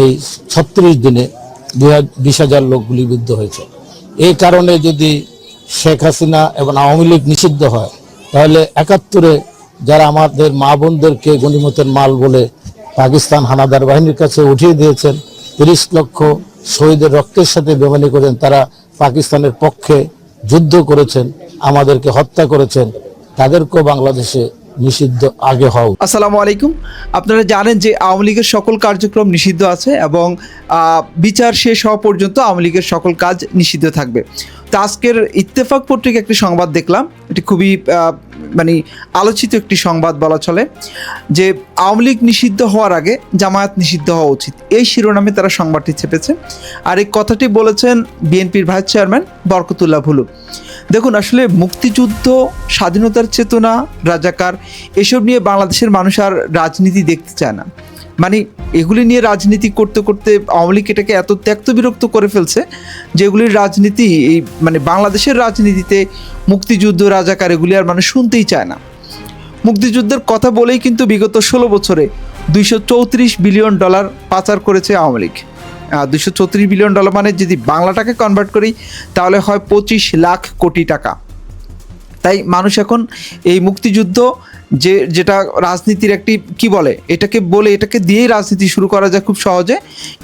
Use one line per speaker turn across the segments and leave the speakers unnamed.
এই ছত্রিশ দিনে বিশ হাজার লোক গুলিবিদ্ধ হয়েছে। এই কারণে যদি শেখ হাসিনা এবং আওয়ামী লীগ নিষিদ্ধ হয়, তাহলে একাত্তরে যারা আমাদের মা বোনদেরকে গণিমতের মাল বলে পাকিস্তান হানাদার বাহিনীর কাছে উঠিয়ে দিয়েছেন, তিরিশ লক্ষ শহীদের রক্তের সাথে বেমানি করেন, তারা পাকিস্তানের পক্ষে যুদ্ধ করেছেন, আমাদেরকে হত্যা করেছেন, তাদেরকেও বাংলাদেশে নিষিদ্ধ আগে উচিত।
আসসালামু আলাইকুম। আপনারা জানেন যে আওয়ামী লীগের সকল কার্যক্রম নিষিদ্ধ আছে এবং বিচার শেষ হওয়া পর্যন্ত আওয়ামী লীগের সকল কাজ নিষিদ্ধ থাকবে। তো আজকের ইত্তেফাক পত্রিকা একটি সংবাদ দেখলাম। এটি খুবই মানে আলোচিত একটি সংবাদ বলা চলে যে আওয়ামী লীগ নিষিদ্ধ হওয়ার আগে জামায়াত নিষিদ্ধ হওয়া উচিত। এই শিরোনামে তারা সংবাদটি ছেপেছে। আর এই কথাটি বলেছেন বিএনপির ভাইস চেয়ারম্যান বরকতুল্লাহ ভুলু। দেখুন, আসলে মুক্তিযুদ্ধ, স্বাধীনতার চেতনা, রাজাকার, এসব নিয়ে বাংলাদেশের মানুষ আর রাজনীতি দেখতে চায় না। মানে এগুলি নিয়ে রাজনীতি করতে করতে আওয়ামী লীগ এটাকে এত ত্যক্ত বিরক্ত করে ফেলছে যেগুলির রাজনীতি, এই মানে বাংলাদেশের রাজনীতিতে মুক্তিযুদ্ধ, রাজাকার এগুলি আর মানুষ শুনতেই চায় না। মুক্তিযুদ্ধের কথা বলেই কিন্তু বিগত ষোলো বছরে দুইশো চৌত্রিশ বিলিয়ন ডলার পাচার করেছে আওয়ামী লীগ। দুইশো চৌত্রিশ বিলিয়ন ডলার মানে যদি বাংলা টাকা কনভার্ট করি, তাহলে হয় পঁচিশ লাখ কোটি টাকা। তাই মানুষ এখন এই মুক্তিযুদ্ধ যে, যেটা রাজনীতির একটি, কি বলে, এটাকে বলে, এটাকে দিয়েই রাজনীতি শুরু করা যায় খুব সহজে।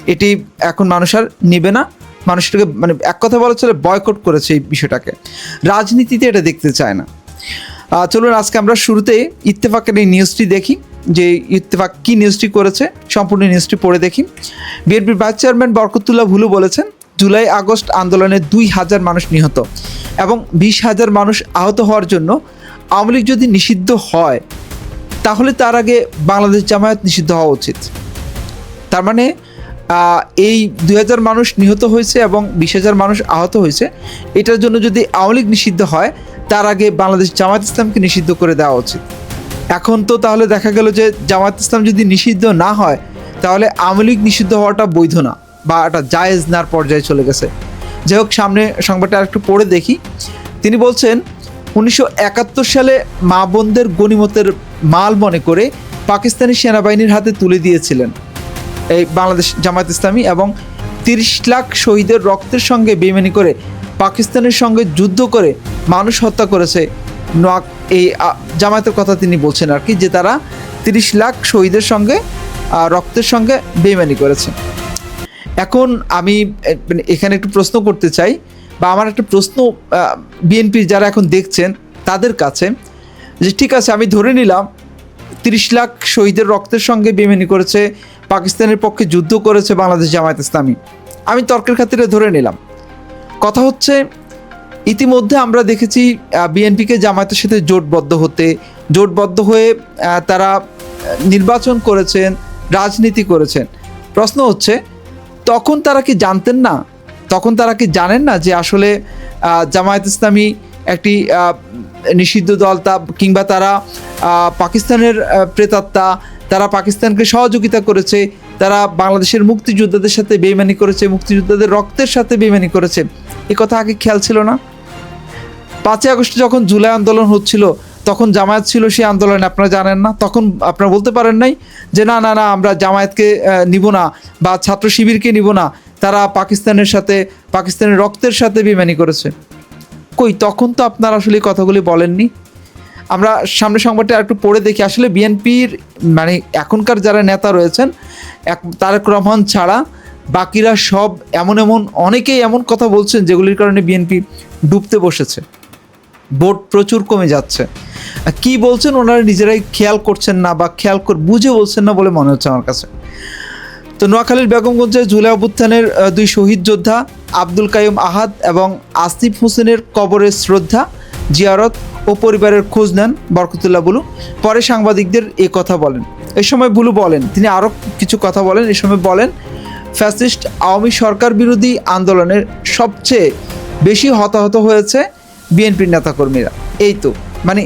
এটি এখন মানুষ আর নেবে না। মানুষটাকে মানে এক কথা বলা চলে বয়কট করেছে এই বিষয়টাকে। রাজনীতিতে এটা দেখতে চায় না। চলুন আজকে আমরা শুরুতে ইত্তেফাকের এই নিউজটি দেখি। যে ইত্তেফাক কি নিউজটি করেছে, সম্পূর্ণ নিউজটি পড়ে দেখি। বিএনপির ভাইস চেয়ারম্যান বরকতুল্লাহ ভুলু বলেছেন, জুলাই আগস্ট আন্দোলনে দুই হাজার মানুষ নিহত এবং বিশ হাজার মানুষ আহত হওয়ার জন্য আওয়ামী লীগ যদি নিষিদ্ধ হয়, তাহলে তার আগে বাংলাদেশ জামায়াত নিষিদ্ধ হওয়া উচিত। তার মানে এই দুই হাজার মানুষ নিহত হয়েছে এবং বিশ হাজার মানুষ আহত হয়েছে, এটার জন্য যদি আওয়ামী লীগ নিষিদ্ধ হয় তার আগে বাংলাদেশ জামাত ইসলামকে নিষিদ্ধ করে দেওয়া উচিত। এখন তো তাহলে দেখা গেল যে জামাত ইসলাম যদি নিষিদ্ধ না হয়, তাহলে আওয়ামী লীগ নিষিদ্ধ হওয়াটা বৈধ না বা একটা জায়েজ নার পর্যায়ে চলে গেছে। যাই হোক, সামনে সংবাদটা আরেকটু পড়ে দেখি। তিনি বলছেন, উনিশশো একাত্তর সালে মা বোনদের গণিমতের মাল মনে করে পাকিস্তানি সেনাবাহিনীর হাতে তুলে দিয়েছিলেন এই বাংলাদেশ জামায়াত ইসলামী এবং তিরিশ লাখ শহীদের রক্তের সঙ্গে বেমানি করে পাকিস্তানের সঙ্গে যুদ্ধ করে মানুষ হত্যা করেছে। নোয়াক এই জামায়াতের কথা তিনি বলছেন আর কি, যে তারা তিরিশ লাখ শহীদের সঙ্গে রক্তের সঙ্গে বেমানি করেছে। এখন আমি মানে এখানে একটু প্রশ্ন করতে চাই, বা আমার একটা প্রশ্ন বিএনপির যারা এখন দেখছেন, তাদের কাছে, যে ঠিক আছে, আমি ধরে নিলাম, তিরিশ লাখ শহীদের রক্তের সঙ্গে বেমানি করেছে, পাকিস্তানের পক্ষে যুদ্ধ করেছে বাংলাদেশ জামায়াত ইসলামী। আমি তর্কের খাতিরে ধরে নিলাম। কথা হচ্ছে, ইতিমধ্যে আমরা দেখেছি বিএনপিকে জামায়াতের সাথে জোটবদ্ধ হতে, জোটবদ্ধ হয়ে তারা নির্বাচন করেছেন, রাজনীতি করেছেন। প্রশ্ন হচ্ছে, তখন তারা কি জানতেন না? তখন তারা কি জানেন না যে আসলে জামায়াত ইসলামী একটি নিষিদ্ধ দল তা, কিংবা তারা পাকিস্তানের প্রেতাত্মা, তারা পাকিস্তানকে সহযোগিতা করেছে, তারা বাংলাদেশের মুক্তিযোদ্ধাদের সাথে বেইমানি করেছে, মুক্তিযোদ্ধাদের রক্তের সাথে বেইমানি করেছে। এ কথা আগে খেয়াল ছিল না। পাঁচই আগস্ট যখন জুলাই আন্দোলন হচ্ছিল, তখন জামায়াত ছিল সেই আন্দোলনে, আপনারা জানেন না, তখন আপনারা বলতে পারেন নাই যে, না না না, আমরা জামায়াতকে নিব না, বা ছাত্র শিবিরকে নিব না, তারা পাকিস্তানের সাথে, পাকিস্তানের রক্তের সাথে বেমানি করেছে। কই, তখন তো আপনারা আসলে কথাগুলি বলেননি। আমরা সামনে সংবাদটা একটু পড়ে দেখি। আসলে বিএনপির মানে এখনকার যারা নেতা রয়েছেন, এক, তারেক রহমান ছাড়া বাকিরা সব এমন এমন, অনেকেই এমন কথা বলছেন যেগুলির কারণে বিএনপি ডুবতে বসেছে। ভোট প্রচুর কমে যাচ্ছে। কি বলছেন, ওনারা নিজেরাই খেয়াল করছেন না বা খেয়াল কর, বুঝে বলছেন না বলে মনে হচ্ছে আমার কাছে। তো নোয়াখালীর বেগমগঞ্জে জুলাই অভ্যুত্থানের দুই শহীদ যোদ্ধা আব্দুল কাইম আহাদ এবং আসিফ হোসেনের কবরে শ্রদ্ধা, জিয়ারত ও পরিবারের খোঁজ নেন বরকতুল্লাহ বুলু। পরে সাংবাদিকদের এ কথা বলেন। এ সময় বুলু বলেন, তিনি আরও কিছু কথা বলেন। এ সময় বলেন, ফ্যাসিস্ট আওয়ামী সরকার বিরোধী আন্দোলনের সবচেয়ে বেশি হতাহত হয়েছে বিএনপির নেতাকর্মীরা। এই তো মানে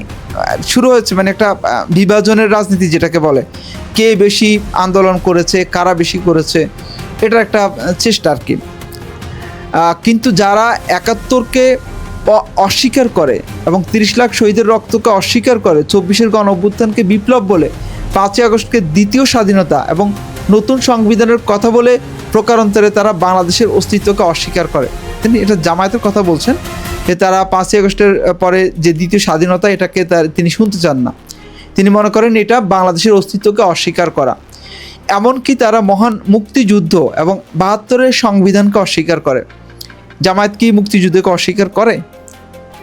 শুরু হয়েছে মানে একটা বিভাজনের রাজনীতি যেটাকে বলে। কে বেশি আন্দোলন করেছে, কারা বেশি করেছে, এটা একটা চেষ্টা আর কি। কিন্তু যারা একাত্তরকে অস্বীকার করে এবং তিরিশ লাখ শহীদের রক্তকে অস্বীকার করে, চব্বিশের গণ অভ্যুত্থানকে বিপ্লব বলে, পাঁচই আগস্টকে দ্বিতীয় স্বাধীনতা এবং নতুন সংবিধানের কথা বলে প্রকারান্তরে তারা বাংলাদেশের অস্তিত্বকে অস্বীকার করে। তিনি এটা জামায়াতের কথা বলছেন। তারা পাঁচই আগস্টের পরে যে দ্বিতীয় স্বাধীনতা, এটাকে তার, তিনি শুনতে চান না। তিনি মনে করেন এটা বাংলাদেশের অস্তিত্বকে অস্বীকার করা। এমনকি তারা মহান মুক্তিযুদ্ধ এবং বাহাত্তরের সংবিধানকে অস্বীকার করে। জামায়াত কি মুক্তিযুদ্ধকে অস্বীকার করে?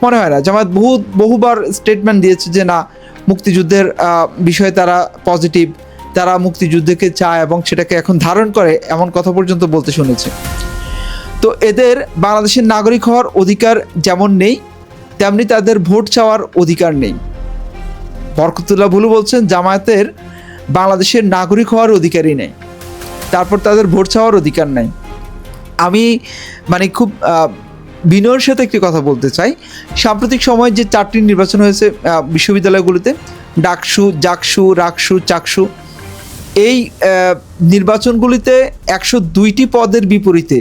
মনে হয় না। জামায়াত বহু, বহুবার স্টেটমেন্ট দিয়েছে যে না, মুক্তিযুদ্ধের বিষয়ে তারা পজিটিভ তারা মুক্তিযুদ্ধকে চায় এবং সেটাকে এখন ধারণ করে, এমন কথা পর্যন্ত বলতে শুনেছি। তো এদের বাংলাদেশের নাগরিক হওয়ার অধিকার যেমন নেই, তেমনি তাদের ভোট চাওয়ার অধিকার নেই। বরকতুল্লাহ ভুলু বলছেন, জামায়াতের বাংলাদেশের নাগরিক হওয়ার অধিকারই নেই। তারপর তাদের ভোট চাওয়ার অধিকার নেই। আমি মানে খুব বিনয়ের সাথে একটি কথা বলতে চাই। সাম্প্রতিক সময়ে যে চারটি নির্বাচন হয়েছে বিশ্ববিদ্যালয়গুলিতে, ডাকসু, জাকসু, রাকসু, চাকসু, এই নির্বাচনগুলিতে একশো দুইটি পদের বিপরীতে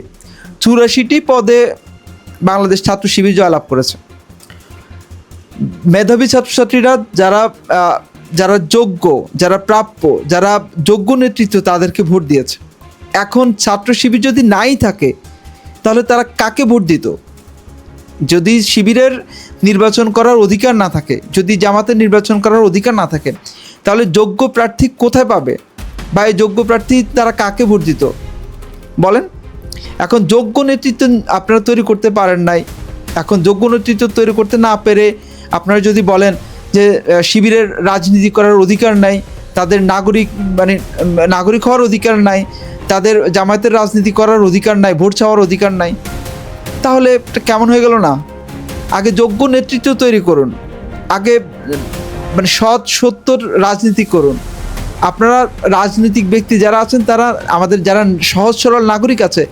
চুরাশিটি পদে বাংলাদেশ ছাত্র শিবির জয়লাভ করেছে। মেধাবী ছাত্রছাত্রীরা যারা যারা যোগ্য, যারা প্রাপ্য, যারা যোগ্য নেতৃত্ব তাদেরকে ভোট দিয়েছে। এখন ছাত্র শিবির যদি নাই থাকে, তাহলে তারা কাকে ভোট দিত? যদি শিবিরের নির্বাচন করার অধিকার না থাকে, যদি জামাতের নির্বাচন করার অধিকার না থাকে, তাহলে যোগ্য প্রার্থী কোথায় পাবে? বা এই যোগ্য প্রার্থী তারা কাকে ভোট দিত? বলেন। এখন যোগ্য নেতৃত্ব আপনারা তৈরি করতে পারেন নাই। এখন যোগ্য নেতৃত্ব তৈরি করতে না পেরে আপনারা যদি বলেন যে শিবিরের রাজনীতি করার অধিকার নাই, তাদের নাগরিক মানে নাগরিক হওয়ার অধিকার নাই, তাদের জামায়াতের রাজনীতি করার অধিকার নাই, ভোট চাওয়ার অধিকার নাই, তাহলে কেমন হয়ে গেল না? আগে যোগ্য নেতৃত্ব তৈরি করুন। আগে মানে সৎ সত্যর রাজনীতি করুন। আপনারা রাজনৈতিক ব্যক্তি যারা আছেন, তারা আমাদের যারা সহজ সরল নাগরিক আছে,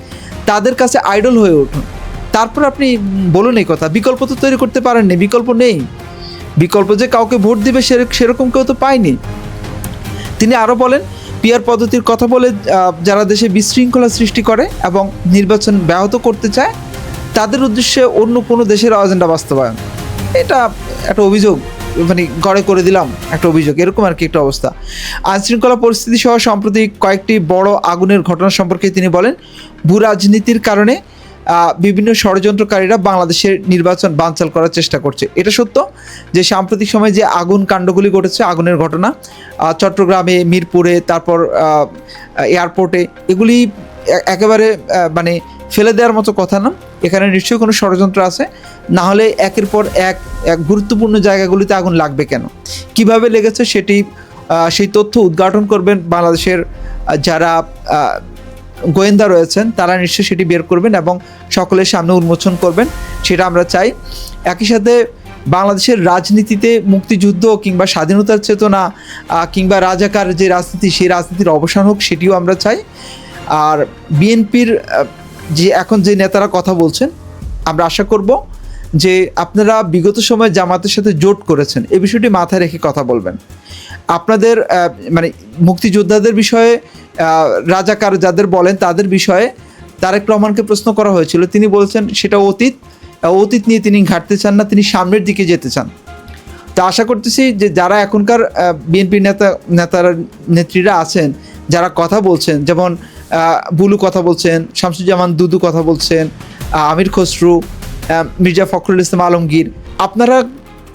তাদের কাছে আইডল হয়ে উঠুন। তারপর আপনি বলুন এই কথা, বিকল্প তো তৈরি করতে পারেননি, বিকল্প নেই। বিকল্প যে কাউকে ভোট দিবে সেরকম কেউ তো পায়নি। তিনি আরও বলেন, পিয়ার পদ্ধতির কথা বলে যারা দেশে বিশৃঙ্খলা সৃষ্টি করে এবং নির্বাচন ব্যাহত করতে চায়, তাদের উদ্দেশ্যে অন্য কোনো দেশের এজেন্ডা বাস্তবায়ন। এটা একটা অভিযোগ। মানে গড়ে করে দিলাম একটা অভিযোগ। এরকম আর কি একটা অবস্থা। আইনশৃঙ্খলা পরিস্থিতি সহ সম্প্রতি কয়েকটি বড় আগুনের ঘটনা সম্পর্কে তিনি বলেন ভূ রাজনীতির কারণে বিভিন্ন ষড়যন্ত্রকারীরা বাংলাদেশের নির্বাচন বানচাল করার চেষ্টা করছে। এটা সত্য যে সাম্প্রতিক সময়ে যে আগুন কাণ্ডগুলি ঘটেছে, আগুনের ঘটনা চট্টগ্রামে, মিরপুরে, তারপর এয়ারপোর্টে, এগুলি একেবারে মানে ফেলে দেওয়ার মতো কথা না। এখানে নিশ্চয়ই কোনো ষড়যন্ত্র আছে। না হলে একের পর এক এক গুরুত্বপূর্ণ জায়গাগুলিতে আগুন লাগবে কেন? কীভাবে লেগেছে সেটি সেই তথ্য উদ্ঘাটন করবেন বাংলাদেশের যারা গোয়েন্দা রয়েছেন, তারা নিশ্চয়ই সেটি বের করবেন এবং সকলের সামনে উন্মোচন করবেন। সেটা আমরা চাই। একই সাথে বাংলাদেশের রাজনীতিতে মুক্তিযুদ্ধ কিংবা স্বাধীনতার চেতনা কিংবা রাজাকার যে রাজনীতি, সেই রাজনীতির অবসান হোক, সেটিও আমরা চাই। আর বিএনপির যে এখন যে নেতারা কথা বলছেন, আমরা আশা করব যে আপনারা বিগত সময়ে জামাতের সাথে জোট করেছেন এই বিষয়টি মাথায় রেখে কথা বলবেন। আপনাদের মানে মুক্তিযোদ্ধাদের বিষয়ে রাজাকার যাদের বলেন তাদের বিষয়ে তারেক রহমানকে প্রশ্ন করা হয়েছিল। তিনি বলছেন, সেটা অতীত অতীত নিয়ে তিনি ঘাটতে চান না, তিনি সামনের দিকে যেতে চান। তো আশা করতেছি যে যারা এখনকার বিএনপি নেতা, নেতারা, নেত্রীরা আছেন, যারা কথা বলছেন, যেমন বুলু কথা বলছেন, শামসুজ্জামান দুদু কথা বলছেন আমির খসরু মির্জা ফখরুল ইসলাম আলমগীর, আপনারা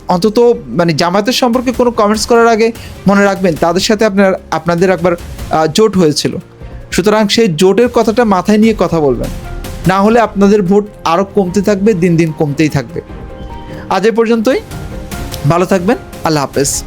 অন্তত মানে জামায়াতের সম্পর্কে কোনো কমেন্টস করার আগে মনে রাখবেন, তাদের সাথে আপনার, আপনাদের একবার জোট হয়েছিল। সুতরাং সেই জোটের কথাটা মাথায় নিয়ে কথা বলবেন। না হলে আপনাদের ভোট আরও কমতে থাকবে, দিন দিন কমতেই থাকবে। আজ এ পর্যন্তই। ভালো থাকবেন। আল্লাহ হাফেজ।